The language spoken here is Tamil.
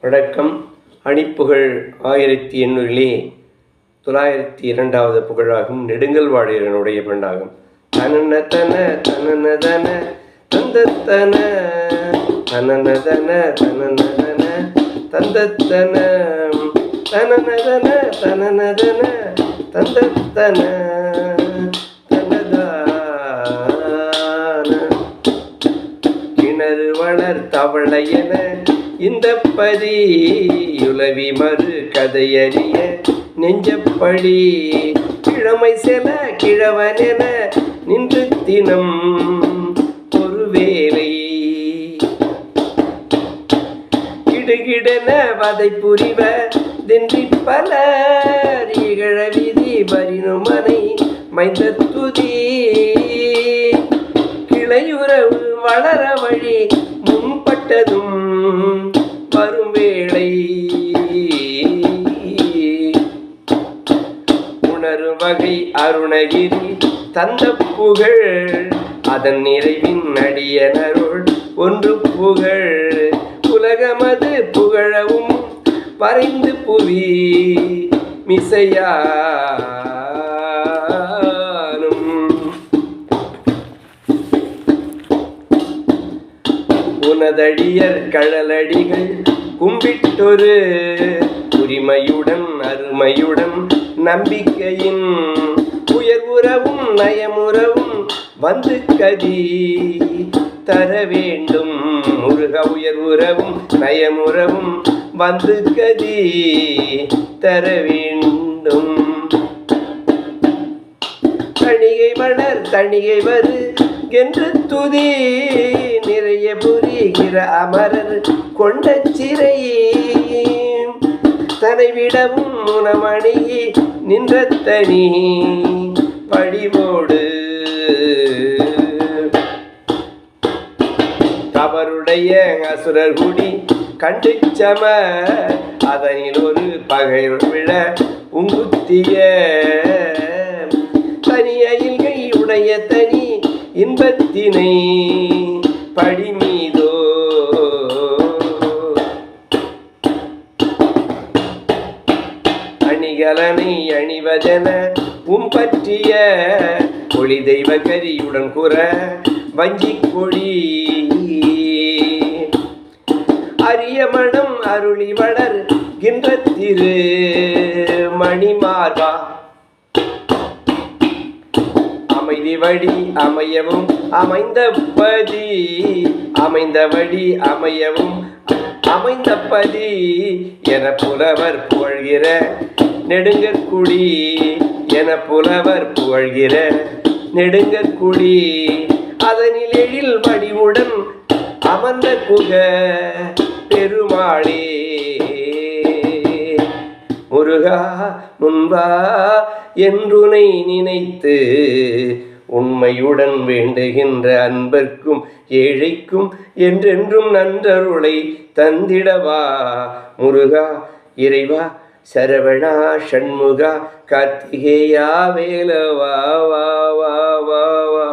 வணக்கம் அணிப்புகழ் ஆயிரத்தி எண்ணூறிலே தொள்ளாயிரத்தி இரண்டாவது புகழாகும் நெடுங்கல் வாழியனுடைய பெண்ணாகும். தனன தன தனன தன தந்தத்தன தனன தன தனன தன தந்தத்தன தனன தன தனன தன தந்தத்தன தனதான. கிணறு வளர் தவளையென இந்த பதி உலவி மறு கதையறிய நெஞ்சப்படி கிழமை செல கிழவனென நின்று தினம் ஒருவேளை கிடுகிடன வதை புரிவ தின்றி பலர் இகழ விதி மைந்த துதி. கிளையுறவு வளர வழி முன்பட்டதும் வகை அருணகிரி தந்த புகழ் அதன் நிறைவின் அடியனருள் ஒன்று புகழ். உலகமது புகழவும் வரைந்து புவி மிசையானும். உனதடியர் கழலடிகள் கும்பிட்டொரு உரிமையுடன் அருமையுடன் நம்பிக்கையின் உயர்வுறவும் நயமுறவும் வந்து கதி. தர வேண்டும் முருக உயர்வுறவும் நயமுறவும் வந்து கதி. தர வேண்டும். தணிகை மலர் தணிகை வரு என்று துதி. நிறைய புரிகிற அமரர் கொண்ட சிறையே தனை விடவும் முனமணி நின்ற தனி படிவோடு அவருடைய அசுரர் குடி கண்டு சம அதனில் ஒரு பகை விழ உங்குத்திய. தனியைகை உடைய தனி இன்பத்தினை படிமீதோ அணிகலனை அணிவதென உம் பற்றிய ஒளி தெய்வ கரியுடன் குற வஞ்சி கொடி. அரிய மனம் அருளி வளர்கின்ற திரு மணிமார்பா. அமைதி வழி அமையவும் அமைந்த பதி அமைந்த வழி அமையவும் அமைந்த பதி என புலவர் புகழ்கிற நெடுங்கற்குடி என புலவர் புகழ்கிற நெடுங்கற்குடி. அதனில் எழில் வடிவுடன் அமர்ந்த குக பெருமாளே. முருகா முன்பா என்றுனை நினைத்து உண்மையுடன் வேண்டுகின்ற அன்பர்க்கும் ஏழைக்கும் என்றென்றும் நன்றருளை தந்திடவா. முருகா இறைவா சரவணா ஷண்முகா கார்த்திகேயா வேலவா வா வா வா வா.